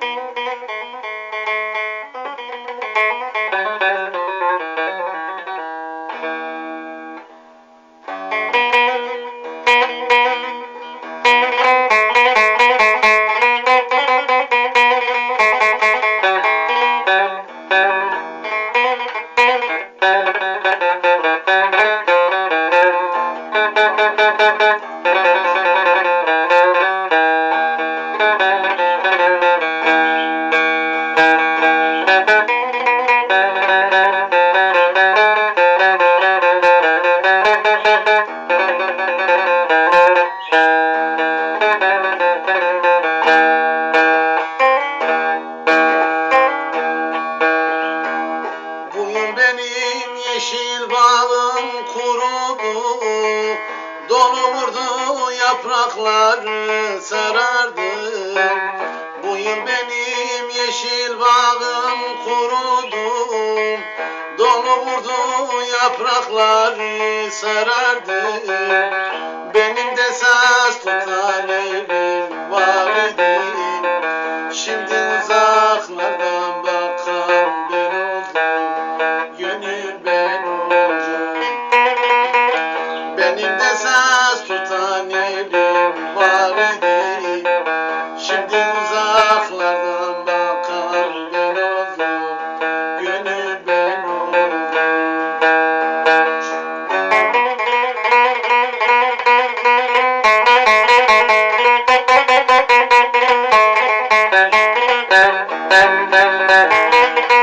Bu yıl yeşil bağım kurudu Dolu vurdu yaprakları sarardı yeşil bağım kurudu Dolu vurdu yaprakları sarardı. Benim de saz tutar Müzik